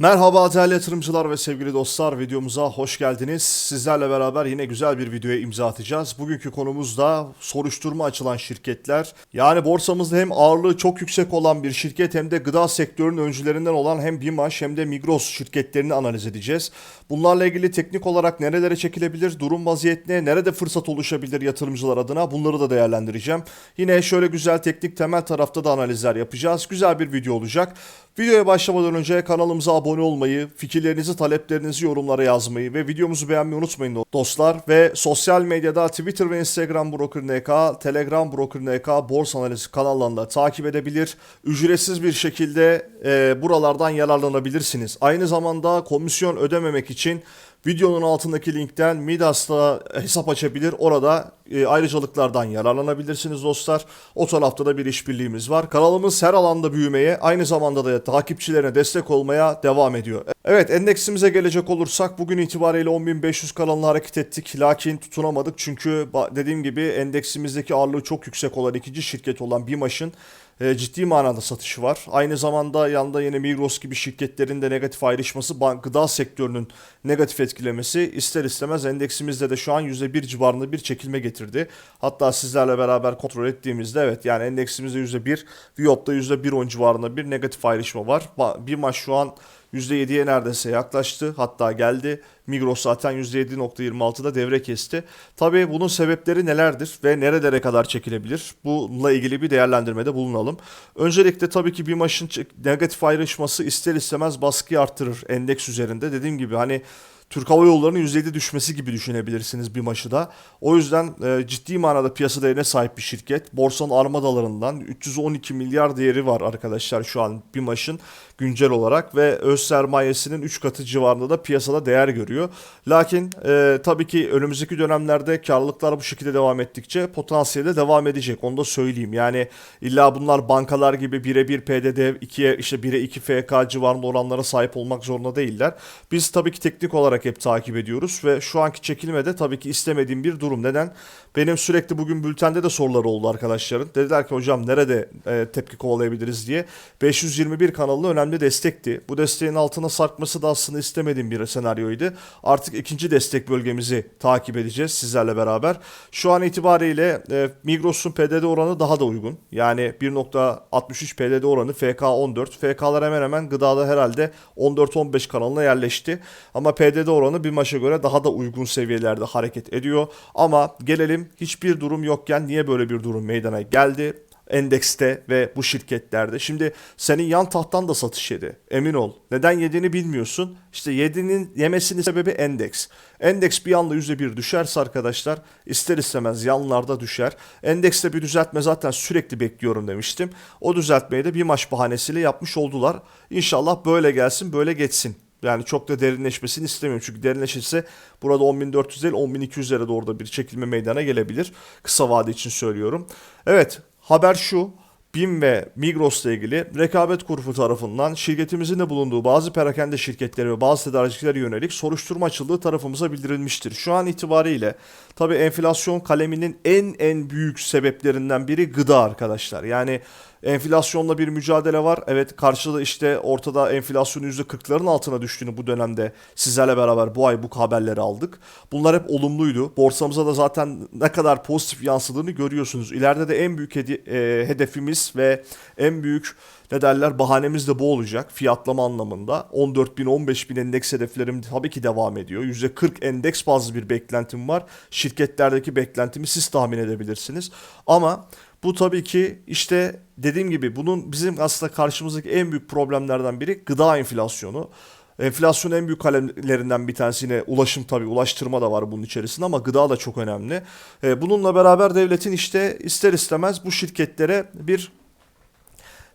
Merhaba değerli yatırımcılar ve sevgili dostlar videomuza hoş geldiniz. Sizlerle beraber yine güzel bir videoya imza atacağız. Bugünkü konumuz da soruşturma açılan şirketler. Yani borsamızda hem ağırlığı çok yüksek olan bir şirket hem de gıda sektörünün öncülerinden olan hem BİMAŞ hem de Migros şirketlerini analiz edeceğiz. Bunlarla ilgili teknik olarak nerelere çekilebilir, durum vaziyetine, nerede fırsat oluşabilir yatırımcılar adına bunları da değerlendireceğim. Yine şöyle güzel teknik temel tarafta da analizler yapacağız. Güzel bir video olacak. Videoya başlamadan önce kanalımıza abone olmayı, fikirlerinizi, taleplerinizi yorumlara yazmayı ve videomuzu beğenmeyi unutmayın dostlar. Ve sosyal medyada Twitter ve Instagram Broker NK, Telegram Broker NK, Borsa Analizi kanallarında takip edebilir. Ücretsiz bir şekilde e, buralardan yararlanabilirsiniz. Aynı zamanda komisyon ödememek için Videonun altındaki linkten Midas'ta hesap açabilir. Orada e, ayrıcalıklardan yararlanabilirsiniz dostlar. O tarafta da bir işbirliğimiz var. Kanalımız her alanda büyümeye, aynı zamanda da takipçilerine destek olmaya devam ediyor. Evet endeksimize gelecek olursak bugün itibariyle 10.500 kanalına hareket ettik. Lakin tutunamadık çünkü dediğim gibi endeksimizdeki ağırlığı çok yüksek olan ikinci şirket olan BİMAŞ'ın e, ciddi manada satışı var. Aynı zamanda yanında yine Migros gibi şirketlerin de negatif ayrışması gıda sektörünün negatif etkilemesi ister istemez endeksimizde de şu an %1 civarında bir çekilme getirdi. Hatta sizlerle beraber kontrol ettiğimizde evet yani endeksimizde %1, Viyop'ta %1.10 civarında bir negatif ayrışma var. Bir maç şu an %7'ye neredeyse yaklaştı. Hatta geldi. Migros zaten %7.26'da devre kesti. Tabii bunun sebepleri nelerdir ve nerelere kadar çekilebilir? Bununla ilgili bir değerlendirmede bulunalım. Öncelikle tabii ki bir maçın negatif ayrışması ister istemez baskıyı arttırır endeks üzerinde. Dediğim gibi hani Türk Hava Yolları'nın %7 düşmesi gibi düşünebilirsiniz bir maçı da. O yüzden e, ciddi manada piyasa değerine sahip bir şirket. Borsanın armadalarından 312 milyar değeri var arkadaşlar şu an bir maçın güncel olarak ve öz sermayesinin 3 katı civarında da piyasada değer görüyor. Lakin e, tabii ki önümüzdeki dönemlerde karlılıklar bu şekilde devam ettikçe potansiyeli de devam edecek. Onu da söyleyeyim. Yani illa bunlar bankalar gibi 1'e 1 PDD, 2'ye işte 1'e 2 FK civarında oranlara sahip olmak zorunda değiller. Biz tabii ki teknik olarak hep takip ediyoruz ve şu anki çekilmede tabii ki istemediğim bir durum. Neden? Benim sürekli bugün bültende de sorular oldu arkadaşların. Dediler ki hocam nerede e, tepki kovalayabiliriz diye. 521 kanalının önemli destekti. Bu desteğin altına sarkması da aslında istemediğim bir senaryoydu. Artık ikinci destek bölgemizi takip edeceğiz sizlerle beraber. Şu an itibariyle e, Migros'un PDD oranı daha da uygun. Yani 1.63 PDD oranı FK 14. FK'lar hemen hemen gıdada herhalde 14-15 kanalına yerleşti. Ama PDD oranı bir maça göre daha da uygun seviyelerde hareket ediyor. Ama gelelim hiçbir durum yokken niye böyle bir durum meydana geldi? endekste ve bu şirketlerde. Şimdi senin yan tahttan da satış yedi. Emin ol. Neden yediğini bilmiyorsun. İşte yediğinin yemesinin sebebi endeks. Endeks bir anda %1 düşerse arkadaşlar ister istemez yanlarda düşer. Endekste bir düzeltme zaten sürekli bekliyorum demiştim. O düzeltmeyi de bir maç bahanesiyle yapmış oldular. İnşallah böyle gelsin böyle geçsin. Yani çok da derinleşmesini istemiyorum. Çünkü derinleşirse burada 10.400 değil 10.200'lere doğru da bir çekilme meydana gelebilir. Kısa vade için söylüyorum. Evet haber şu. BİM ve Migros'la ilgili rekabet kurulu tarafından şirketimizin de bulunduğu bazı perakende şirketleri ve bazı tedarikçilere yönelik soruşturma açıldığı tarafımıza bildirilmiştir. Şu an itibariyle tabi enflasyon kaleminin en en büyük sebeplerinden biri gıda arkadaşlar. Yani Enflasyonla bir mücadele var. Evet karşıda işte ortada enflasyonun %40'ların altına düştüğünü bu dönemde sizlerle beraber bu ay bu haberleri aldık. Bunlar hep olumluydu. Borsamıza da zaten ne kadar pozitif yansıdığını görüyorsunuz. İleride de en büyük hedi- e, hedefimiz ve en büyük ne derler bahanemiz de bu olacak fiyatlama anlamında. 14 bin 15 bin endeks hedeflerim tabii ki devam ediyor. %40 endeks bazlı bir beklentim var. Şirketlerdeki beklentimi siz tahmin edebilirsiniz. Ama bu tabii ki işte dediğim gibi bunun bizim aslında karşımızdaki en büyük problemlerden biri gıda enflasyonu. Enflasyon en büyük kalemlerinden bir tanesi yine ulaşım tabii ulaştırma da var bunun içerisinde ama gıda da çok önemli. Ee, bununla beraber devletin işte ister istemez bu şirketlere bir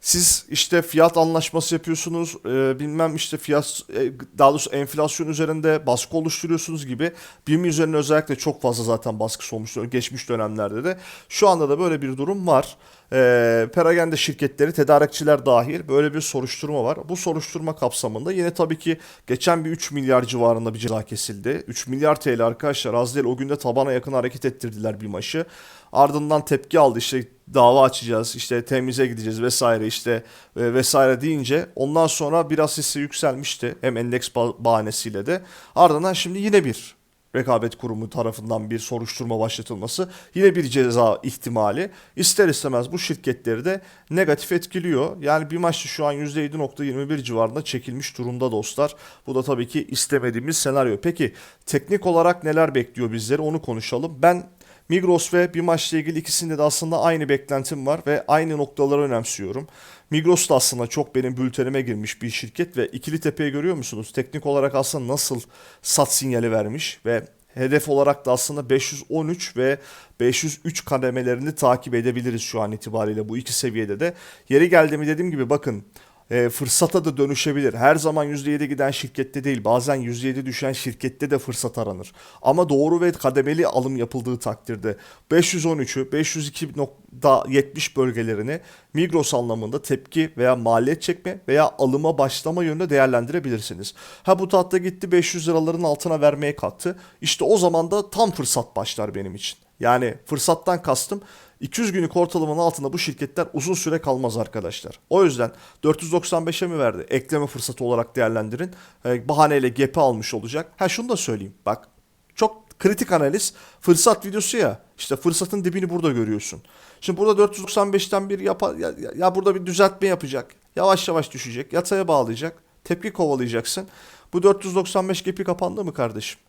siz işte fiyat anlaşması yapıyorsunuz, e, bilmem işte fiyat, e, daha doğrusu enflasyon üzerinde baskı oluşturuyorsunuz gibi. BİM üzerine özellikle çok fazla zaten baskısı olmuştu geçmiş dönemlerde de. Şu anda da böyle bir durum var. E, perakende şirketleri, tedarikçiler dahil böyle bir soruşturma var. Bu soruşturma kapsamında yine tabii ki geçen bir 3 milyar civarında bir ceza kesildi. 3 milyar TL arkadaşlar az değil o günde tabana yakın hareket ettirdiler bir maçı. Ardından tepki aldı işte dava açacağız işte temize gideceğiz vesaire işte e, vesaire deyince ondan sonra biraz hisse yükselmişti hem endeks ba- bahanesiyle de ardından şimdi yine bir rekabet kurumu tarafından bir soruşturma başlatılması yine bir ceza ihtimali ister istemez bu şirketleri de negatif etkiliyor. Yani bir maçta şu an %7.21 civarında çekilmiş durumda dostlar. Bu da tabii ki istemediğimiz senaryo. Peki teknik olarak neler bekliyor bizleri onu konuşalım. Ben Migros ve bir maçla ilgili ikisinde de aslında aynı beklentim var ve aynı noktaları önemsiyorum. Migros da aslında çok benim bültenime girmiş bir şirket ve ikili tepeyi görüyor musunuz? Teknik olarak aslında nasıl sat sinyali vermiş ve hedef olarak da aslında 513 ve 503 kademelerini takip edebiliriz şu an itibariyle bu iki seviyede de. Yeri geldi mi dediğim gibi bakın e, fırsata da dönüşebilir. Her zaman %7 giden şirkette değil bazen %7 düşen şirkette de fırsat aranır. Ama doğru ve kademeli alım yapıldığı takdirde 513'ü 502.70 bölgelerini Migros anlamında tepki veya maliyet çekme veya alıma başlama yönünde değerlendirebilirsiniz. Ha bu tahta gitti 500 liraların altına vermeye kalktı. İşte o zaman da tam fırsat başlar benim için. Yani fırsattan kastım 200 günlük ortalamanın altında bu şirketler uzun süre kalmaz arkadaşlar. O yüzden 495'e mi verdi? Ekleme fırsatı olarak değerlendirin. Ee, bahaneyle gap'i almış olacak. Ha şunu da söyleyeyim. Bak çok kritik analiz fırsat videosu ya. İşte fırsatın dibini burada görüyorsun. Şimdi burada 495'ten bir yapa, ya, ya, ya burada bir düzeltme yapacak. Yavaş yavaş düşecek. Yataya bağlayacak. Tepki kovalayacaksın. Bu 495 gap'i kapandı mı kardeşim?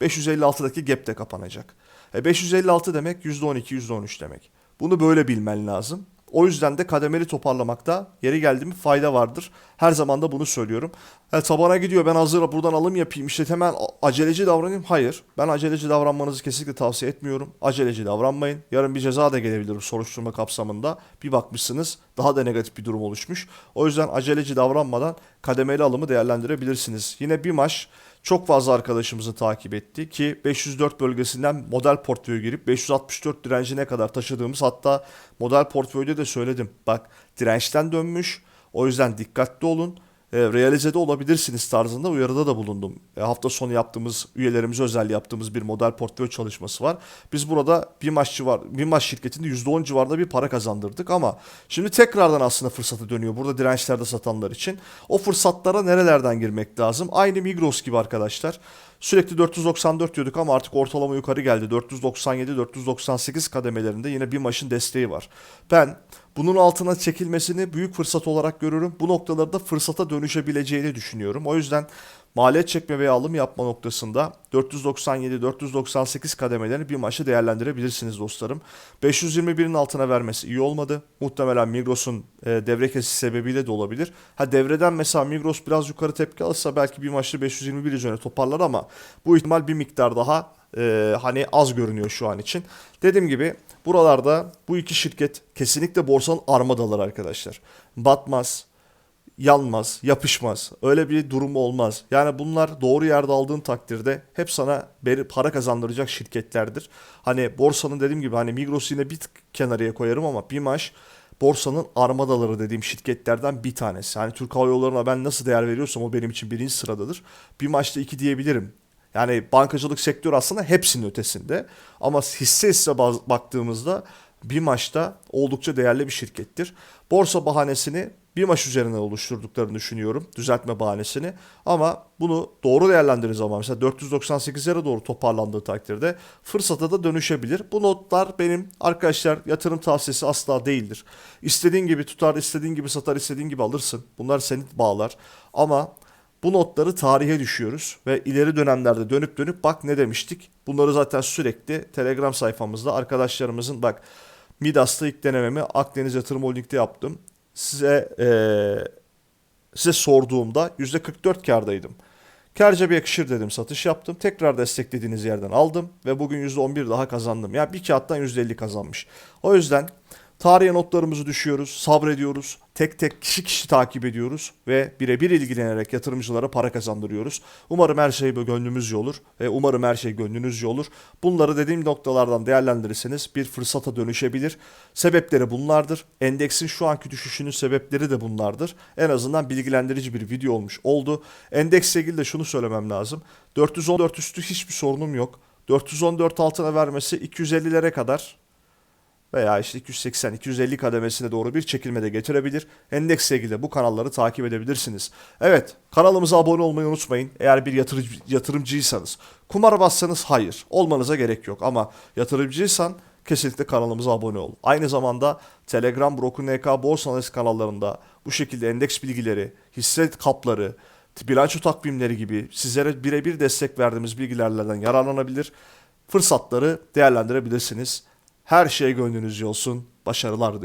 556'daki gap de kapanacak. E 556 demek %12, %13 demek. Bunu böyle bilmen lazım. O yüzden de kademeli toparlamakta yeri geldi mi fayda vardır. Her zaman da bunu söylüyorum. E, tabana gidiyor ben hazır buradan alım yapayım işte hemen aceleci davranayım. Hayır ben aceleci davranmanızı kesinlikle tavsiye etmiyorum. Aceleci davranmayın. Yarın bir ceza da gelebilir soruşturma kapsamında. Bir bakmışsınız daha da negatif bir durum oluşmuş. O yüzden aceleci davranmadan kademeli alımı değerlendirebilirsiniz. Yine bir maç çok fazla arkadaşımızı takip etti ki 504 bölgesinden model portföy girip 564 direncine kadar taşıdığımız hatta model portföyde de söyledim. Bak dirençten dönmüş. O yüzden dikkatli olun. E, realizede olabilirsiniz tarzında uyarıda da bulundum. E, hafta sonu yaptığımız, üyelerimize özel yaptığımız bir model portföy çalışması var. Biz burada bir maç civar, bir maç şirketinde %10 civarında bir para kazandırdık ama şimdi tekrardan aslında fırsatı dönüyor. Burada dirençlerde satanlar için. O fırsatlara nerelerden girmek lazım? Aynı Migros gibi arkadaşlar. Sürekli 494 diyorduk ama artık ortalama yukarı geldi. 497-498 kademelerinde yine bir maçın desteği var. Ben bunun altına çekilmesini büyük fırsat olarak görürüm. Bu noktalarda fırsata dönüşebileceğini düşünüyorum. O yüzden maliyet çekme veya alım yapma noktasında 497-498 kademelerini bir maçı değerlendirebilirsiniz dostlarım. 521'in altına vermesi iyi olmadı. Muhtemelen Migros'un e, devre kesisi sebebiyle de olabilir. Ha devreden mesela Migros biraz yukarı tepki alırsa belki bir maçta 521 üzerine toparlar ama bu ihtimal bir miktar daha e, hani az görünüyor şu an için. Dediğim gibi buralarda bu iki şirket kesinlikle borsanın armadaları arkadaşlar. Batmaz, yanmaz, yapışmaz. Öyle bir durum olmaz. Yani bunlar doğru yerde aldığın takdirde hep sana para kazandıracak şirketlerdir. Hani borsanın dediğim gibi hani Migros'u yine bir kenarıya koyarım ama BİMAŞ borsanın armadaları dediğim şirketlerden bir tanesi. Hani Türk Hava Yolları'na ben nasıl değer veriyorsam o benim için birinci sıradadır. Bir maçta iki diyebilirim. Yani bankacılık sektörü aslında hepsinin ötesinde. Ama hisse hisse baktığımızda bir maçta oldukça değerli bir şirkettir. Borsa bahanesini bir maç üzerine oluşturduklarını düşünüyorum. Düzeltme bahanesini. Ama bunu doğru değerlendirir zaman mesela 498'lere doğru toparlandığı takdirde fırsata da dönüşebilir. Bu notlar benim arkadaşlar yatırım tavsiyesi asla değildir. İstediğin gibi tutar, istediğin gibi satar, istediğin gibi alırsın. Bunlar seni bağlar. Ama bu notları tarihe düşüyoruz ve ileri dönemlerde dönüp dönüp bak ne demiştik. Bunları zaten sürekli Telegram sayfamızda arkadaşlarımızın bak Midas'ta ilk denememi Akdeniz Yatırım Holding'de yaptım. Size ee, size sorduğumda %44 kardaydım. Karca bir yakışır dedim satış yaptım. Tekrar desteklediğiniz yerden aldım ve bugün %11 daha kazandım. Yani bir kağıttan %50 kazanmış. O yüzden Tarihe notlarımızı düşüyoruz, sabrediyoruz, tek tek kişi kişi takip ediyoruz ve birebir ilgilenerek yatırımcılara para kazandırıyoruz. Umarım her şey gönlümüzce olur ve umarım her şey gönlünüzce olur. Bunları dediğim noktalardan değerlendirirseniz bir fırsata dönüşebilir. Sebepleri bunlardır. Endeksin şu anki düşüşünün sebepleri de bunlardır. En azından bilgilendirici bir video olmuş oldu. Endeksle ilgili de şunu söylemem lazım. 414 üstü hiçbir sorunum yok. 414 altına vermesi 250'lere kadar veya işte 280-250 kademesine doğru bir çekilme de getirebilir. Endeksle ilgili de bu kanalları takip edebilirsiniz. Evet kanalımıza abone olmayı unutmayın. Eğer bir yatırıcı, yatırımcıysanız. Kumar bassanız hayır. Olmanıza gerek yok ama yatırımcıysan kesinlikle kanalımıza abone ol. Aynı zamanda Telegram, Broker NK, Borsa Analiz kanallarında bu şekilde endeks bilgileri, hisse kapları, bilanço takvimleri gibi sizlere birebir destek verdiğimiz bilgilerden yararlanabilir. Fırsatları değerlendirebilirsiniz. Her şey gönlünüzce olsun. Başarılar dilerim.